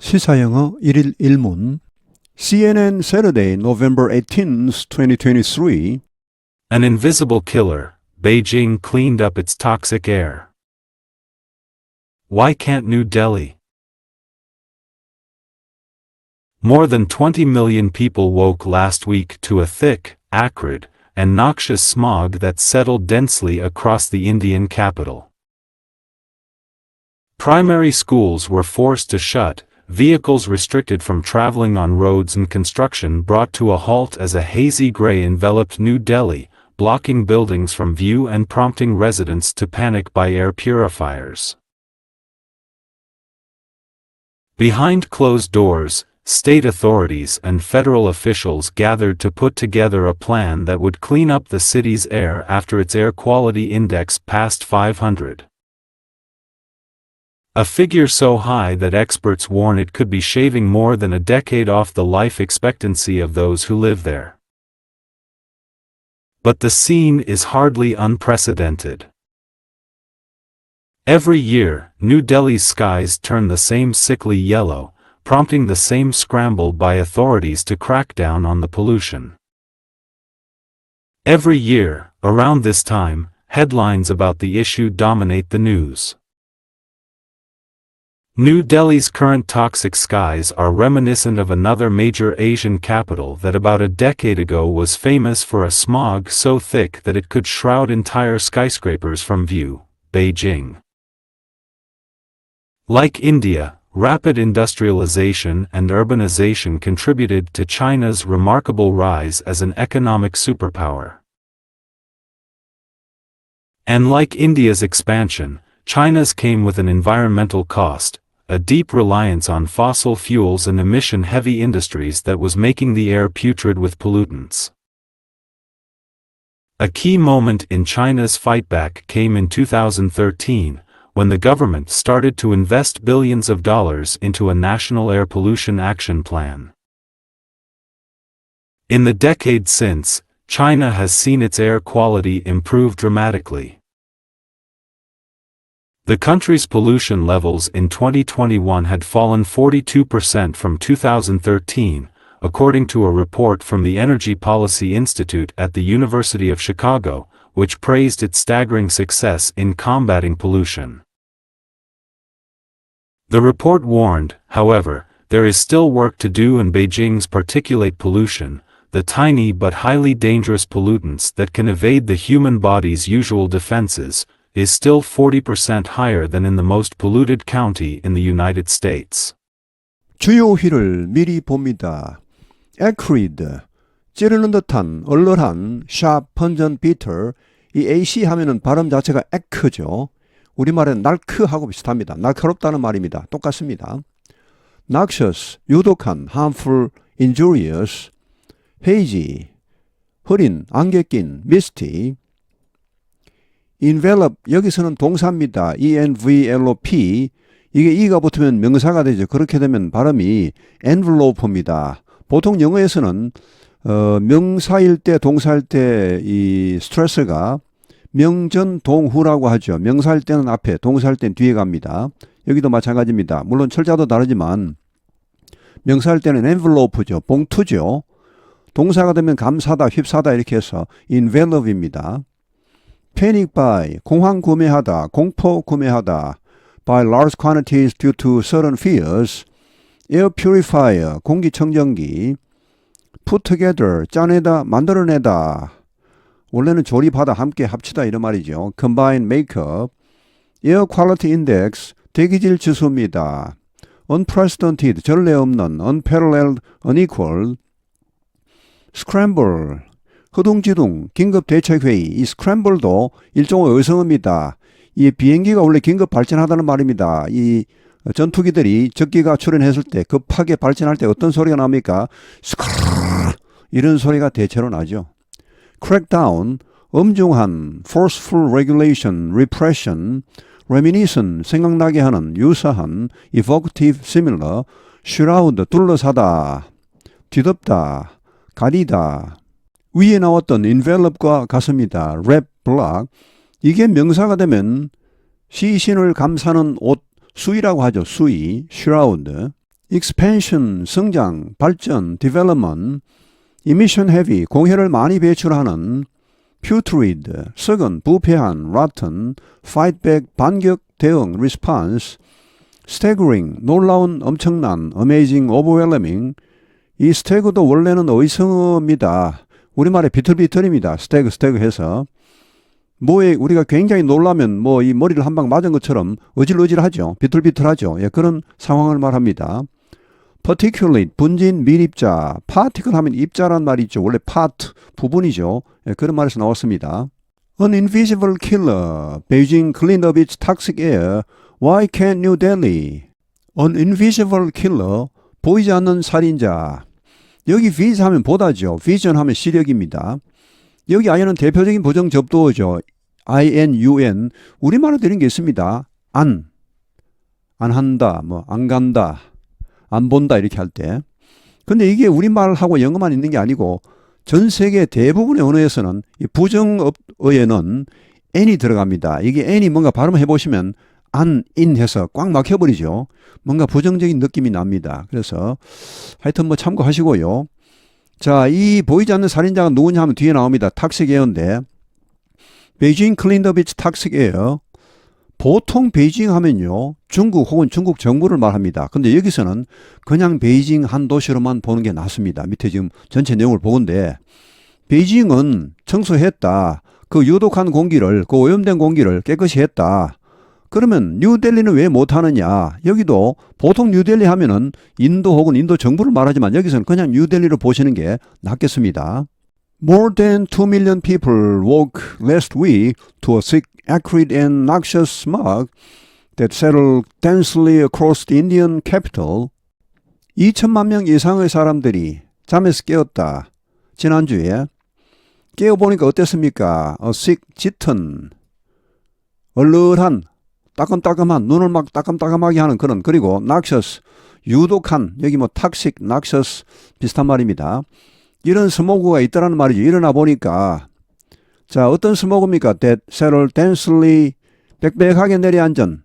시사영어 1일 1문 CNN Saturday, November 18th, 2023 An invisible killer, Beijing cleaned up its toxic air. Why can't New Delhi? More than 20 million people woke last week to a thick, acrid, and noxious smog that settled densely across the Indian capital. Primary schools were forced to shut, vehicles restricted from traveling on roads and construction brought to a halt as a hazy gray enveloped New Delhi, blocking buildings from view and prompting residents to panic by air purifiers. Behind closed doors, state authorities and federal officials gathered to put together a plan that would clean up the city's air after its air quality index passed 500. A figure so high that experts warn it could be shaving more than a decade off the life expectancy of those who live there. But the scene is hardly unprecedented. Every year, New Delhi's skies turn the same sickly yellow, prompting the same scramble by authorities to crack down on the pollution. Every year, around this time, headlines about the issue dominate the news. New Delhi's current toxic skies are reminiscent of another major Asian capital that about a decade ago was famous for a smog so thick that it could shroud entire skyscrapers from view, Beijing. Like India, rapid industrialization and urbanization contributed to China's remarkable rise as an economic superpower. And like India's expansion, China's came with an environmental cost, a deep reliance on fossil fuels and emission-heavy industries that was making the air putrid with pollutants. A key moment in China's fightback came in 2013, when the government started to invest billions of dollars into a national air pollution action plan. In the decade since, China has seen its air quality improve dramatically. The country's pollution levels in 2021 had fallen 42% from 2013, according to a report from the Energy Policy Institute at the University of Chicago, which praised its staggering success in combating pollution. The report warned, however, there is still work to do in Beijing's particulate pollution, the tiny but highly dangerous pollutants that can evade the human body's usual defenses, is still 40% higher than in the most polluted county in the United States. 주요 휘를 미리 봅니다. acrid, 찌르는 듯한 얼얼한, sharp, pungent, bitter 이 AC 하면은 발음 자체가 에크죠. 우리말엔 날크하고 비슷합니다. 날카롭다는 말입니다. 똑같습니다. noxious, 유독한, harmful, injurious, hazy, 흐린, 안개 낀, misty, envelop 여기서는 동사입니다. envelop 이게 e가 붙으면 명사가 되죠. 그렇게 되면 발음이 envelope입니다. 보통 영어에서는 어, 명사일 때 동사일 때 이 스트레스가 명전 동후라고 하죠. 명사일 때는 앞에, 동사일 때는 뒤에 갑니다. 여기도 마찬가지입니다. 물론 철자도 다르지만 명사일 때는 envelope죠. 봉투죠. 동사가 되면 감사다, 휩싸다 이렇게 해서 envelop입니다. Panic buy, 공황 구매하다, 공포 구매하다, by large quantities due to certain fears, air purifier, 공기청정기, put together, 짜내다, 만들어내다, 원래는 조립하다, 함께 합치다 이런 말이죠. combine makeup, air quality index, 대기질 지수입니다. unprecedented, 전례 없는, unparalleled, unequal, scramble, 허둥지둥 긴급대책회의 이 스크램블도 일종의 의성어입니다. 이 비행기가 원래 긴급 발전하다는 말입니다. 이 전투기들이 적기가 출현했을 때 급하게 발전할 때 어떤 소리가 납니까? 스크르 이런 소리가 대체로 나죠. crackdown 엄중한 forceful regulation, repression, reminiscent 생각나게 하는 유사한 evocative similar shroud 둘러사다 뒤덮다 가리다 위에 나왔던 envelope과 같습니다. wrap, block. 이게 명사가 되면 시신을 감싸는 옷, 수의라고 하죠. 수의, shroud. expansion, 성장, 발전, development, emission heavy, 공해를 많이 배출하는 putrid, 썩은, 부패한, rotten, fight back, 반격, 대응, response, staggering, 놀라운, 엄청난, amazing, overwhelming. 이 스태그도 원래는 의성어입니다. 우리말에 비틀비틀입니다. 스태그, 스태그 해서. 뭐에 우리가 굉장히 놀라면 뭐 이 머리를 한 방 맞은 것처럼 어질어질하죠. 비틀비틀하죠. 예, 그런 상황을 말합니다. particulate, 분진, 밀입자, particle 하면 입자란 말이 있죠. 원래 part, 부분이죠. 예, 그런 말에서 나왔습니다. An invisible killer, Beijing cleaned up its toxic air. Why can't New Delhi? An invisible killer, 보이지 않는 살인자. 여기 viz 하면 보다죠. vision 하면 시력입니다. 여기 아이는 대표적인 부정 접두어죠. INUN. 우리말로 드린 게 있습니다. 안. 안 한다. 뭐, 안 간다. 안 본다. 이렇게 할 때. 근데 이게 우리말하고 영어만 있는 게 아니고 전 세계 대부분의 언어에서는 이 부정어에는 n이 들어갑니다. 이게 n이 뭔가 발음해 보시면 안, 인 해서 꽉 막혀버리죠. 뭔가 부정적인 느낌이 납니다. 그래서 하여튼 뭐 참고하시고요. 자, 이 보이지 않는 살인자가 누구냐 하면 뒤에 나옵니다. 탁식 에어인데 베이징 클린더 비치 탁식 에어 보통 베이징 하면요 중국 혹은 중국 정부를 말합니다. 근데 여기서는 그냥 베이징 한 도시로만 보는 게 낫습니다. 밑에 지금 전체 내용을 보건데 베이징은 청소했다. 그 유독한 공기를 그 오염된 공기를 깨끗이 했다. 그러면 뉴델리는 왜 못하느냐? 여기도 보통 뉴델리 하면은 인도 혹은 인도 정부를 말하지만 여기서는 그냥 뉴델리를 보시는 게 낫겠습니다. More than 2 million people woke last week to a thick, acrid and noxious smog that settled densely across the Indian capital. 2천만 명 이상의 사람들이 잠에서 깨었다. 지난주에 깨어보니까 어땠습니까? A thick, 짙은, 얼얼한, 따끔따끔한, 눈을 막 따끔따끔하게 하는 그런, 그리고 noxious, 유독한, 여기 뭐 toxic, noxious 비슷한 말입니다. 이런 스모그가 있다라는 말이죠. 일어나 보니까 자 어떤 스모그입니까? That settled densely 빽빽하게 내려앉은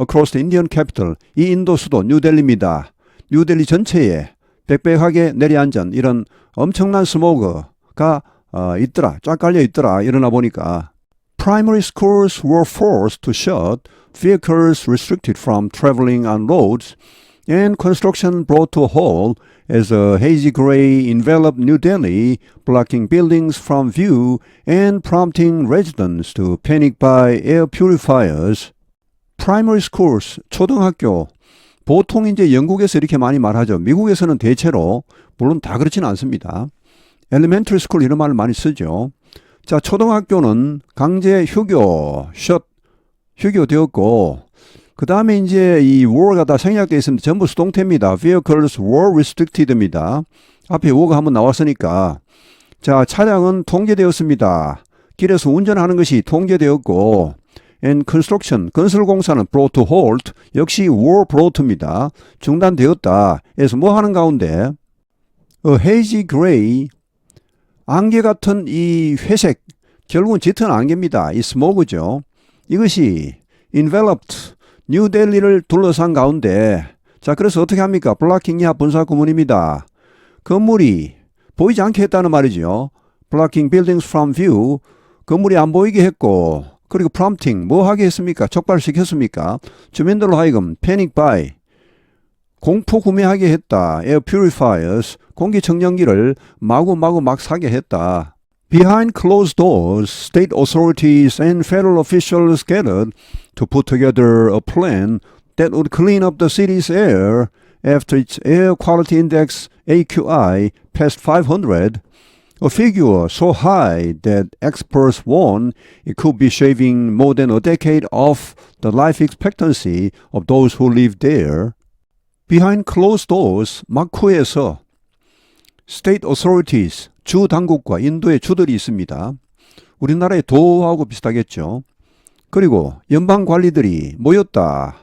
across the Indian capital 이 인도 수도 뉴델리입니다. 뉴델리 전체에 빽빽하게 내려앉은 이런 엄청난 스모그가 어, 있더라. 쫙 깔려 있더라. 일어나 보니까 primary schools were forced to shut, vehicles restricted from traveling on roads, and construction brought to a halt as a hazy gray enveloped New Delhi, blocking buildings from view and prompting residents to panic by air purifiers. Primary schools, 초등학교. 보통 이제 영국에서 이렇게 많이 말하죠. 미국에서는 대체로, 물론 다 그렇지는 않습니다. elementary school 이런 말을 많이 쓰죠. 자, 초등학교는 강제 휴교, 셧, 휴교되었고, 그 다음에 이제 이 war가 다 생략되어 있습니다. 전부 수동태입니다. vehicles were restricted입니다. 앞에 war가 한번 나왔으니까. 자, 차량은 통제되었습니다. 길에서 운전하는 것이 통제되었고, and construction, 건설 공사는 brought to halt, 역시 were brought입니다. 중단되었다. 그래서 뭐 하는 가운데, a hazy gray, 안개 같은 이 회색, 결국은 짙은 안개입니다. 이 스모그죠. 이것이 enveloped, 뉴델리를 둘러싼 가운데 자 그래서 어떻게 합니까? 블락킹 이하 분사 구문입니다. 건물이 보이지 않게 했다는 말이죠. blocking buildings from view 건물이 안 보이게 했고 그리고 prompting 뭐 하게 했습니까? 촉발시켰습니까? 주민들로 하여금 panic buy 공포 구매하게 했다. air purifiers 공기청정기를 마구마구 막 사게 했다. Behind closed doors, state authorities and federal officials gathered to put together a plan that would clean up the city's air after its air quality index AQI passed 500, a figure so high that experts warn it could be shaving more than a decade off the life expectancy of those who live there. Behind closed doors, 마쿠에서 state authorities, 주 당국과 인도의 주들이 있습니다. 우리나라의 도하고 비슷하겠죠. 그리고 연방 관리들이 모였다.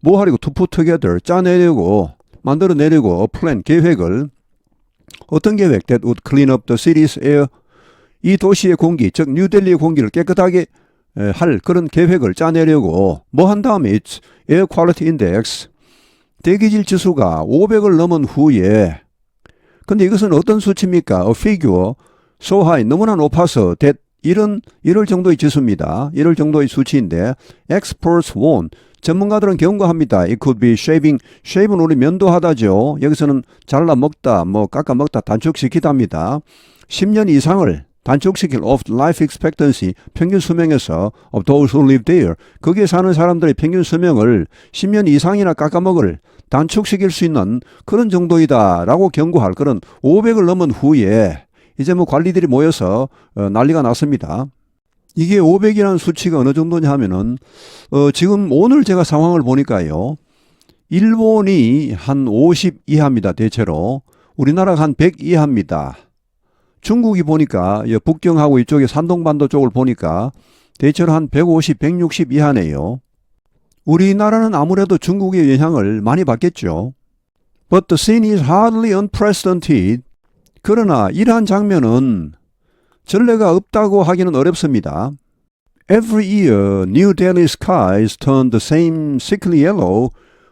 뭐 하려고 to put together 짜내려고 만들어내려고 plan 계획을 어떤 계획 that would clean up the city's air 이 도시의 공기 즉 뉴델리의 공기를 깨끗하게 에, 할 그런 계획을 짜내려고 뭐 한 다음에 its air quality index 대기질 지수가 500을 넘은 후에 근데 이것은 어떤 수치입니까? Figure so high 너무나 높아서 that 이런 이럴 정도의 지수입니다. 이럴 정도의 수치인데 experts warn 전문가들은 경고합니다. It could be shaving. shave는 우리 면도하다죠. 여기서는 잘라 먹다, 뭐 깎아 먹다, 단축시키다입니다. 10년 이상을 단축시킬 of life expectancy 평균 수명에서 of those who live there 거기에 사는 사람들의 평균 수명을 10년 이상이나 깎아먹을 단축시킬 수 있는 그런 정도이다라고 경고할 그런 500을 넘은 후에 이제 뭐 관리들이 모여서 어, 난리가 났습니다. 이게 500이라는 수치가 어느 정도냐 하면은 어, 지금 오늘 제가 상황을 보니까요. 일본이 한 50 이하입니다. 대체로 우리나라가 한 100 이하입니다. 중국이 보니까 이 북경하고 이쪽에 산동반도 쪽을 보니까 대체로 한 150, 160 이하네요. 우리나라는 아무래도 중국의 영향을 많이 받겠죠. But the scene is hardly unprecedented. 그러나 이러한 장면은 전례가 없다고 하기는 어렵습니다. Every year, New Delhi skies turn the same sickly yellow,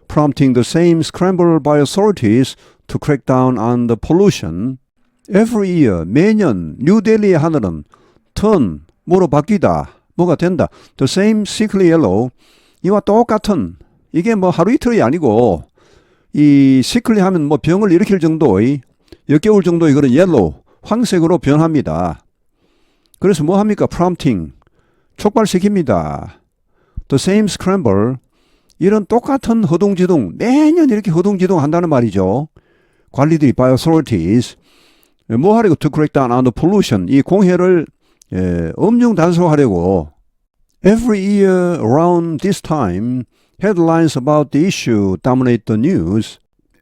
prompting the same scramble by authorities to crack down on the pollution. Every year, 매년 뉴델리의 하늘은 turn, 뭐로 바뀌다, 뭐가 된다. The same sickly yellow, 이와 똑같은, 이게 뭐 하루 이틀이 아니고, 이 sickly 하면 뭐 병을 일으킬 정도의, 역겨울 정도의 그런 옐로우, 황색으로 변합니다. 그래서 뭐 합니까? prompting, 촉발시킵니다. The same scramble, 이런 똑같은 허둥지둥, 매년 이렇게 허둥지둥 한다는 말이죠. 관리들이 authorities, 뭐 하려고 to crack down on the pollution, 이 공해를 예, 엄중 단속하려고 Every year around this time, headlines about the issue dominate the news.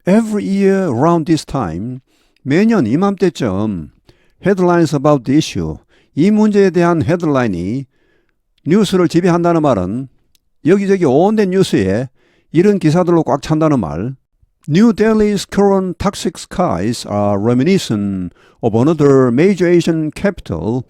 Every year around this time, 매년 이맘때쯤 headlines about the issue, 이 문제에 대한 헤드라인이 뉴스를 지배한다는 말은 여기저기 온데 뉴스에 이런 기사들로 꽉 찬다는 말. New Delhi's current toxic skies are reminiscent of another major Asian capital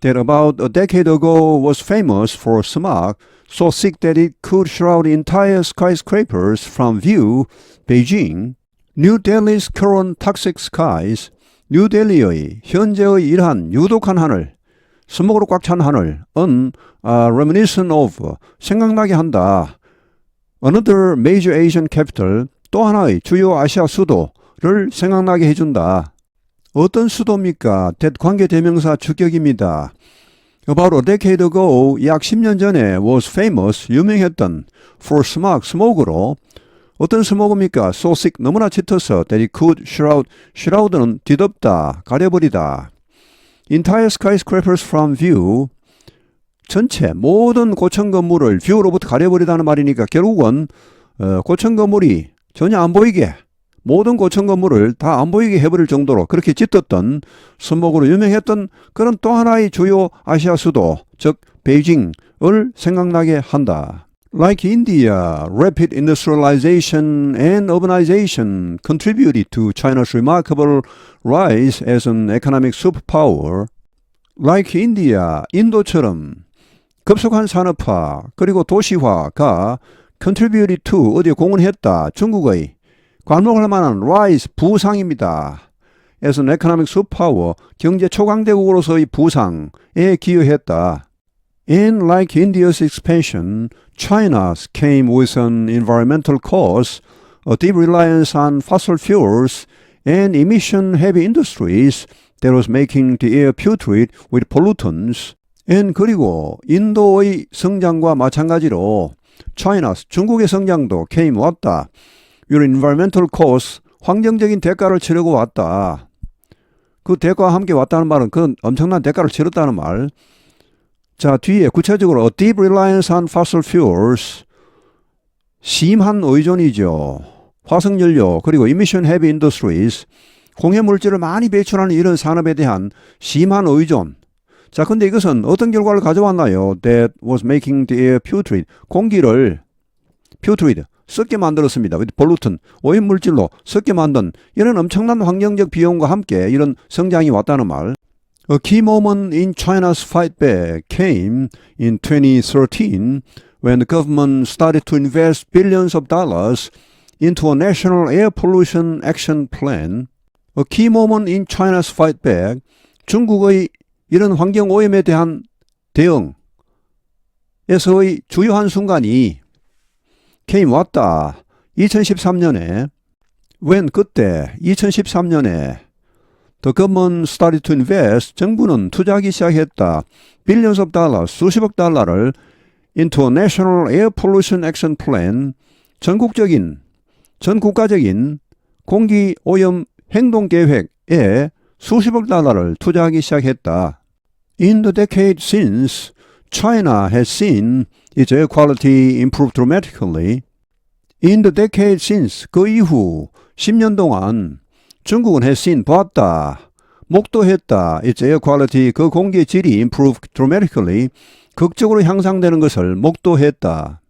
that about a decade ago was famous for smog so thick that it could shroud entire skyscrapers from view, Beijing. New Delhi's current toxic skies, 뉴델리의 현재의 이러한 유독한 하늘, 스모그로 꽉 찬 하늘은 uh, reminiscent of, 생각나게 한다. Another major Asian capital, 또 하나의 주요 아시아 수도를 생각나게 해준다. 어떤 수도입니까? 관계 대명사 주격입니다. A decade ago, 약 10년 전에 was famous, 유명했던 for smog, 스모그로 어떤 스모그입니까? so thick, 너무나 짙어서 that it could shroud, shroud는 뒤덮다, 가려버리다. Entire skyscrapers from view, 전체 모든 고층 건물을 view로부터 가려버리다는 말이니까 결국은 어, 고층 건물이 전혀 안 보이게 모든 고층 건물을 다 안 보이게 해버릴 정도로 그렇게 짙었던 스모그로 유명했던 그런 또 하나의 주요 아시아 수도 즉 베이징을 생각나게 한다. Like India, rapid industrialization and urbanization contributed to China's remarkable rise as an economic superpower. Like India, 인도처럼 급속한 산업화 그리고 도시화가 contributed to 어디에 공헌했다. 중국의 관목할 만한 rise 부상입니다. an economic superpower 경제 초강대국으로서의 부상에 기여했다. And like India's expansion, China's came with an environmental cause, a deep reliance on fossil fuels and emission-heavy industries that was making the air putrid with pollutants. And 그리고 인도의 성장과 마찬가지로 China's 중국의 성장도 came 왔다. Your environmental cost, 환경적인 대가를 치르고 왔다. 그 대가와 함께 왔다는 말은 그 엄청난 대가를 치렀다는 말. 자, 뒤에 구체적으로 a deep reliance on fossil fuels. 심한 의존이죠. 화석연료, 그리고 emission heavy industries. 공해 물질을 많이 배출하는 이런 산업에 대한 심한 의존. 자, 근데 이것은 어떤 결과를 가져왔나요? That was making the air putrid. 공기를 putrid, 썩게 만들었습니다. with pollutant, 오염 물질로 썩게 만든 이런 엄청난 환경적 비용과 함께 이런 성장이 왔다는 말. A key moment in China's fight back came in 2013 when the government started to invest billions of dollars into a national air pollution action plan, a key moment in China's fight back, 중국의 이런 환경 오염에 대한 대응에서의 주요한 순간이 came 왔다. 2013년에 when 그때 2013년에 the government started to invest 정부는 투자하기 시작했다. of dollars 수십억 달러를 national air pollution action plan 전국적인 전 국가적인 공기 오염 행동 계획에 수십억 달러를 투자하기 시작했다. In the decade since, China has seen its air quality improve dramatically. In the decade since, 그 이후 10년 동안 중국은 has seen, 봤다, 목도했다. its air quality, 그 공기의 질이 improve dramatically, 극적으로 향상되는 것을 목도했다.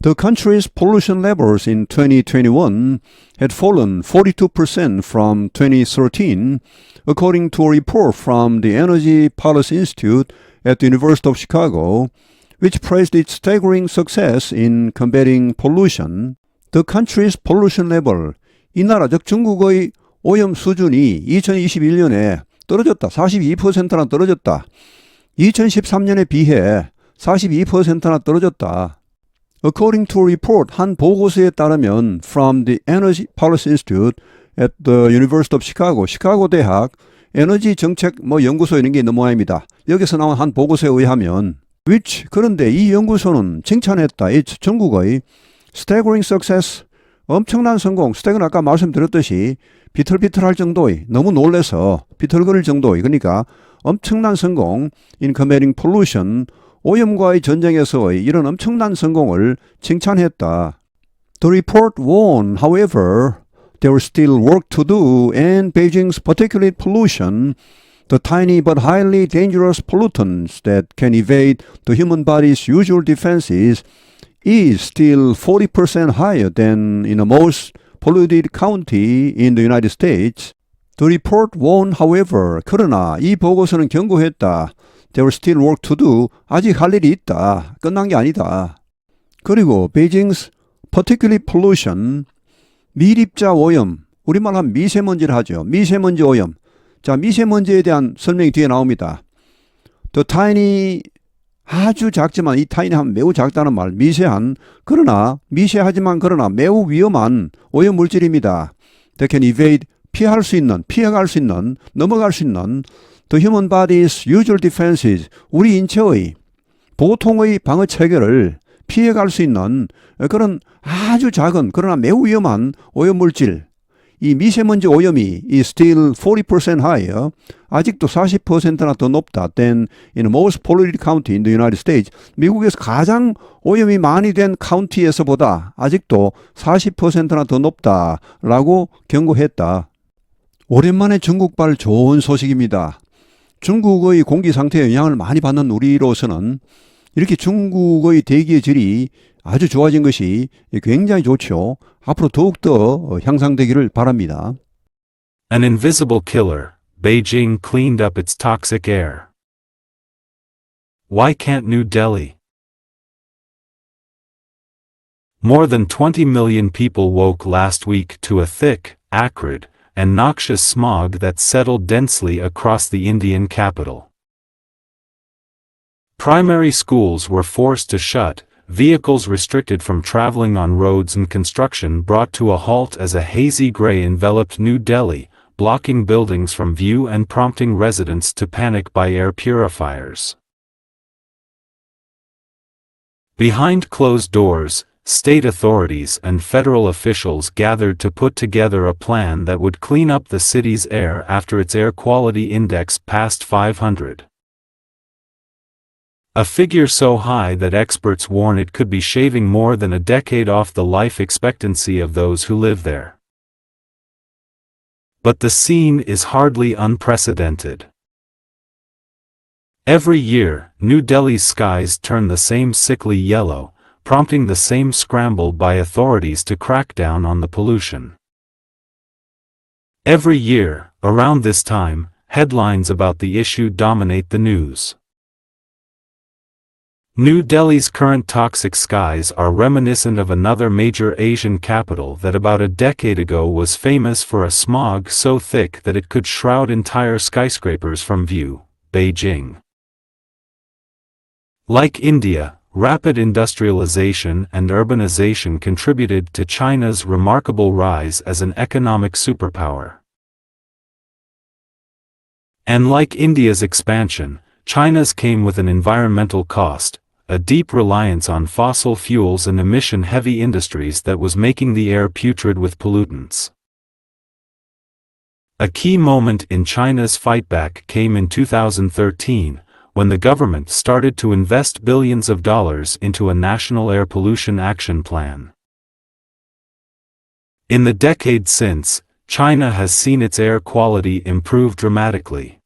The country's pollution levels in 2021 had fallen 42% from 2013, according to a report from the Energy Policy Institute at the University of Chicago, which praised its staggering success in combating pollution. The country's pollution level, 이 나라 즉 중국의 오염 수준이 2021년에 떨어졌다. 42%나 떨어졌다. 2013년에 비해 42%나 떨어졌다. According to a report, 한 보고서에 따르면 from the Energy Policy Institute at the University of Chicago, 시카고 대학 에너지 정책 뭐 연구소 이런 게 있는 모양입니다. 여기서 나온 한 보고서에 의하면 which 그런데 이 연구소는 칭찬했다. 이 중국의 staggering success 엄청난 성공. 스택은 아까 말씀드렸듯이 비틀비틀할 정도의 너무 놀래서 비틀거릴 정도의 그러니까 엄청난 성공 in combating pollution 오염과의 전쟁에서의 이런 엄청난 성공을 칭찬했다. The report warned, however, there was still work to do and Beijing's particulate pollution, the tiny but highly dangerous pollutants that can evade the human body's usual defenses, is still 40% higher than in the most polluted county in the United States. The report warned, however, 그러나 이 보고서는 경고했다. There was still work to do. 아직 할 일이 있다. 끝난 게 아니다. 그리고 베이징's particulate pollution, 미립자 오염, 우리말 하면 미세먼지를 하죠. 미세먼지 오염. 자, 미세먼지에 대한 설명이 뒤에 나옵니다. The tiny 아주 작지만 이 tiny 하면 매우 작다는 말, 미세한 그러나 미세하지만 그러나 매우 위험한 오염 물질입니다. That can evade 피할 수 있는, 피해갈 수 있는, 넘어갈 수 있는 the human body's usual defenses 우리 인체의 보통의 방어 체계를 피해갈 수 있는 그런 아주 작은 그러나 매우 위험한 오염 물질 이 미세먼지 오염이 이 still 40% higher 아직도 40%나 더 높다 than in most polluted county in the United States 미국에서 가장 오염이 많이 된 카운티에서보다 아직도 40%나 더 높다라고 경고했다. 오랜만에 중국발 좋은 소식입니다. 중국의 공기 상태에 영향을 많이 받는 우리로서는 이렇게 중국의 대기의 질이 아주 좋아진 것이 굉장히 좋죠. 앞으로 더욱더 향상되기를 바랍니다. An invisible killer, Beijing cleaned up its toxic air. Why can't New Delhi? More than 20 million people woke last week to a thick, acrid, and noxious smog that settled densely across the Indian capital. Primary schools were forced to shut, vehicles restricted from traveling on roads and construction brought to a halt as a hazy gray enveloped New Delhi, blocking buildings from view and prompting residents to panic by air purifiers. Behind closed doors, state authorities and federal officials gathered to put together a plan that would clean up the city's air after its air quality index passed 500. A figure so high that experts warn it could be shaving more than a decade off the life expectancy of those who live there. But the scene is hardly unprecedented. Every year, New Delhi's skies turn the same sickly yellow, prompting the same scramble by authorities to crack down on the pollution. Every year, around this time, headlines about the issue dominate the news. New Delhi's current toxic skies are reminiscent of another major Asian capital that about a decade ago was famous for a smog so thick that it could shroud entire skyscrapers from view, Beijing. Like India, rapid industrialization and urbanization contributed to China's remarkable rise as an economic superpower. And like India's expansion, China's came with an environmental cost, a deep reliance on fossil fuels and emission-heavy industries that was making the air putrid with pollutants. A key moment in China's fightback came in 2013, when the government started to invest billions of dollars into a national air pollution action plan. In the decade since, China has seen its air quality improve dramatically.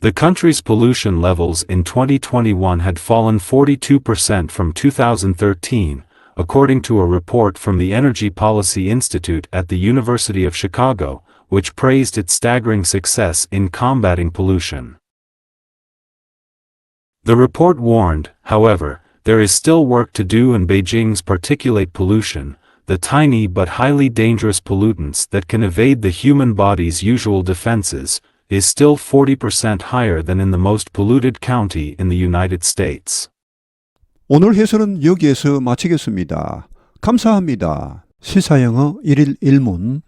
The country's pollution levels in 2021 had fallen 42% from 2013, according to a report from the Energy Policy Institute at the University of Chicago, which praised its staggering success in combating pollution. The report warned, however, there is still work to do in Beijing's particulate pollution, the tiny but highly dangerous pollutants that can evade the human body's usual defenses, is still 40% higher than in the most polluted county in the United States. 오늘 해설은 여기에서 마치겠습니다. 감사합니다. 시사영어 1일 1문